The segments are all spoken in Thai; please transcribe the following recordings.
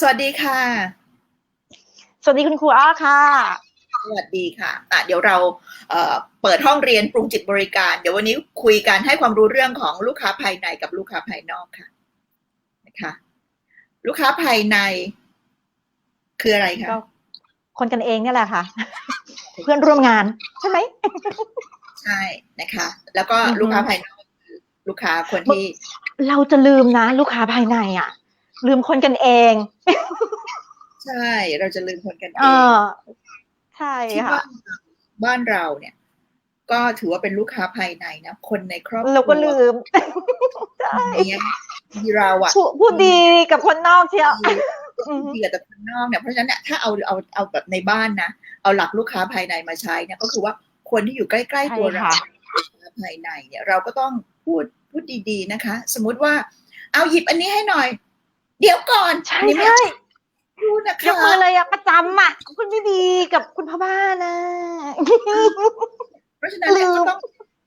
สวัสดีค่ะ สวัสดีคุณครูอ้อค่ะ สวัสดีค่ะอะ เดี๋ยวเราเอ่อเปิดห้องเรียนปรุงจิตบริการ เดี๋ยววันนี้คุยกันให้ความรู้เรื่องของลูกค้าภายในกับลูกค้าภายนอกค่ะ นะคะ ลูกค้าภายใน คืออะไรคะก็คนกันเองเนี่ยแหละค่ะ เพื่อนร่วมงานใช่ไหมใช่นะคะ แล้วก็อือฮึลูกค้าภายนอกคือลูกค้าคนที่ เราจะลืมนะ ลูกค้าภายในอะ ลืมคนกันเอง ใช่ เราจะลืมคนกันเอเองอใช่ที่ค่ะบ้านเราบ้านเราเนี่ย ก็ถือว่าเป็นลูกค้าภายในนะ คนในครอบครัวเราก็ลืมใช่เนี่ยที่เราอะพูดพูดดีกับคนนอกเชียวอือฮึดีกับแต่คนนอกเนี่ยเพราะฉะนั้นเนี่ยถ้าเอาเอาเอาแบบในบ้านนะเอาหลักลูกค้าภายในมาใช้เนี่ยก็คือว่าคนที่อยู่ใกล้ๆตัวเราใช่ค่ะลูกค้าภายในเนี่ย เราก็ต้องพูดพูดดีๆนะคะ สมมุติว่า เอาหยิบอันนี้ให้หน่อย เดี๋ยวก่อนใช่อันนี้ไม่ใช่พูดนะยกคะมือเลยอะประจำอะคุณไม่ดีกับคุณพ่อบ้านนะ เพราะฉะนั้นเนี่ยลืมก็ต้อง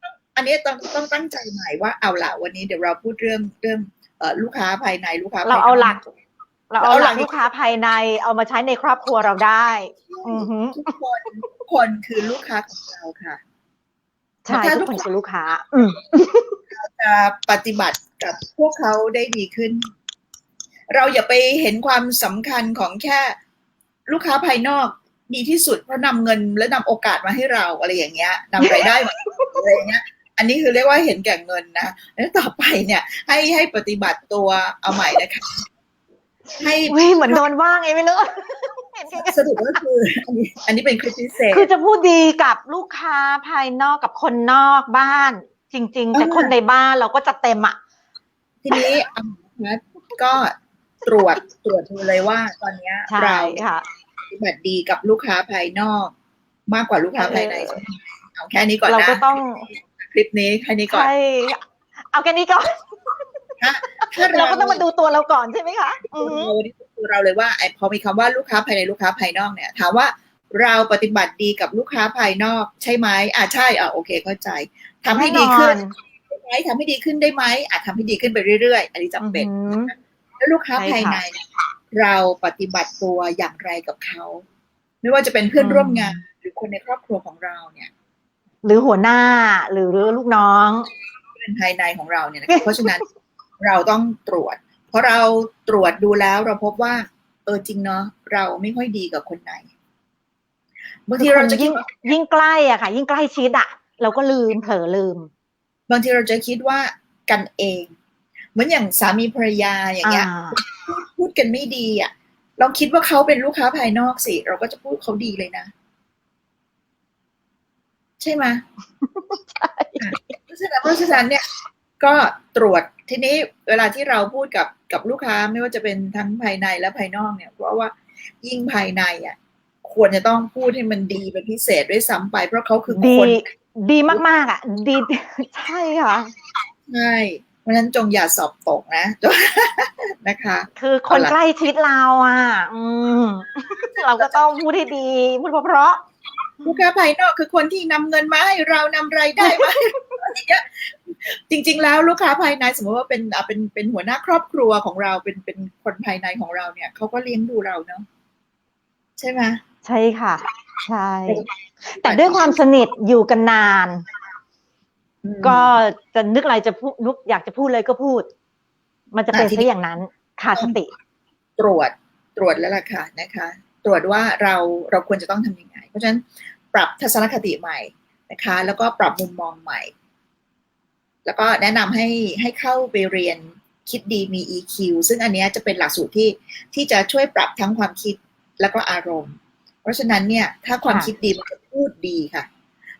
ต้องอันนี้ต้องต้องตั้งใจใหม่ว่าเอาละวันนี้เดี๋ยวเราพูดเรื่องเรื่องเอ่อลูกค้าภายในลูกค้าภยนเราเอาหลักเราเอาเอาหหลัลักกลูกค้าภายใน เอามาใช้ในครอบครัวเราได้ อือฮึทุกคนทุกคนคือลูกค้าของเราค่ะ ใช่ถ้าทุทุกกคนคนคือลูกค้า อืม จะปฏิบัติกับพวกเขาได้ดีขึ้น เราอย่าไปเห็นความสำคัญของแค่ลูกค้าภายนอกดีที่สุดเพราะนำเงินและนำโอกาสมาให้เราอะไรอย่างเงี้ยนำรายได้มาอะไรอย่างเงี้ยอันนี้คือเรียกว่าเห็นแก่เงินนะแล้วต่อไปเนี่ยให้ให้ปฏิบัติตัวเอาใหม่นะคะให้เฮ้ยเหมือนโดนว่าไงไม่รู้เห็นแก่กันสรุปก็คืออันนี้อันนี้เป็นคลิปพิเศษคือจะพูดดีกับลูกค้าภายนอกกับคนนอกบ้าน จริง ๆ แต่อ่าคนในบ้านเราก็จะเต็มอะ ทีนี้เอานะก็ ตรวจตรวจดูเลยว่า ตอนเนี้ยใช่เราค่ะปฏิบัติดีกับลูกค้าภายนอก มากกว่าลูกค้าภายในเออใช่ไหมเอาแค่นี้ก่อนเรานะก็ต้องคลิปนี้แค่นี้ก่อนใช่เอาแค่นี้ก่อนถ้าเราก็ต้องมาดูตัวเราก่อนใช่ไหมคะอือฮึเราที่คือเราเลยว่าไอ้พอมีคำว่าลูกค้าภายในลูกค้าภายนอกเนี่ยถามว่าเราปฏิบัติดีกับลูกค้าภายนอกใช่ไหมอ่าใช่อ่าโอเคเข้าใจทำให้ดีขึ้นแน่นอนได้ไหมทำให้ดีขึ้นได้ไหมอะทำให้ดีขึ้นไปเรื่อยๆ อันนี้จำเป็นอือฮึ แล้วลูกค้าใช่ภายค่ะใน เราปฏิบัติตัวอย่างไรกับเขาไม่ว่าจะเป็นเพื่อนร่วมงาน หรือคนในครอบครัวของเราเนี่ย หรือหัวหน้าหรือลูกน้องเป็นภายในของเราเนี่ยนะคะเพราะฉะนั้นเราต้องตรวจ เพราะเราตรวจดูแล้วเราพบว่า เออจริงเนาะเราไม่ค่อยดีกับคนไหนบางทีเราจะคิดยิ่งว่ายิ่งใกล้อะค่ะ ยิ่งใกล้ชิดอะ เราก็ลืมเผลอลืม บางทีเราจะคิดว่ากันเอง เหมือนอย่างสามีภรรยาอย่างเงี้ยอ่าพูดกันไม่ดีอะลองคิดว่าเขาเป็นลูกค้าภายนอกสิเราก็จะพูดเขาดีเลยนะ ใช่ไหมเพราะฉะนั้นเพราะฉะนั้นเนี่ย ก็ตรวจทีนี้เวลาที่เราพูดกับกับลูกค้าไม่ว่าจะเป็นทั้งภายในและภายนอกเนี่ย เพราะว่ายิ่งภายในอะควรจะต้องพูดให้มันดีเป็นพิเศษด้วยซ้ำไป เพราะเขาคือดีคน ดีมากๆอะ ดีใช่ค่ะใช่เพ ราะฉะนั้นจงอย่าสอบตกนะนะคะ คือคนเอาล่ะใกล้ชิดเราอะ อืมเราก็ต้องพูดให้ดี พูดเพราะลูกค้าภายนอกคือคนที่นำเงินมาให้เรานำรายได้มาให้เราอย่างเงี้ยจริง ๆ แล้วลูกค้าภายในสมมติว่าเป็นอะเป็นเป็นหัวหน้าครอบครัวของเราเป็นเป็นคนภายในของเราเนี่ยเขาก็เลี้ยงดูเราเนาะใช่ไหมๆใช่ค่ะ ใช่ แต่ด้วยความสนิทอยู่กันนานอืม ก็จะนึกอะไรจะพูดนึกอยากจะพูดเลยก็พูด มันจะเป็นอะทีซะนี้อย่างนั้นขาดสติ ตรวจตรวจแล้วล่ะค่ะนะคะ ตรวจว่าเราเราควรจะต้องทำยังไง เพราะฉะนั้นปรับทัศนคติใหม่นะคะ แล้วก็ปรับมุมมองใหม่ แล้วก็แนะนำให้ให้เข้าไปเรียนคิดดีมี EQ ซึ่งอันเนี้ยจะเป็นหลักสูตรที่ที่จะช่วยปรับทั้งความคิดแล้วก็อารมณ์ เพราะฉะนั้นเนี่ย ถ้าความค่ะคิดดีมันจะพูดดีค่ะ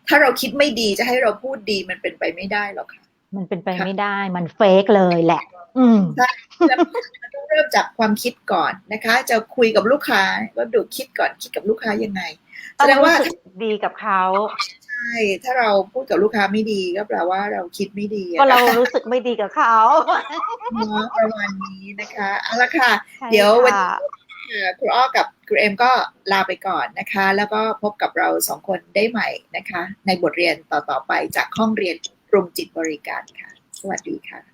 ถ้าเราคิดไม่ดีจะให้เราพูดดีมันเป็นไปไม่ได้หรอกค่ะ มันเป็นไปค่ะไม่ได้ มันเฟกเลยแหละ อืมแล้วมันต้องเริ่มจากความคิดก่อนนะคะ จะคุยกับลูกค้าก็ดูคิดก่อนคิดกับลูกค้ายังไงแสต้องดงว่ารู้สึกดีกับเขาใช่ถ้าเราพูดกับลูกค้าไม่ดีก็แปลว่าเราคิดไม่ดีอะก็เรารู้สึกไม่ดีกับเขาเนาะประมาณนี้นะคะเอาละค่ะใช่เดี๋ยววัน ค่ะครูอ้อกับครูเอ็มก็ลาไปก่อนนะคะ แล้วก็พบกับเราสองคนได้ใหม่นะคะ ในบทเรียนต่อๆไปจากห้องเรียนปรุงจิตบริการค่ะ สวัสดีค่ะ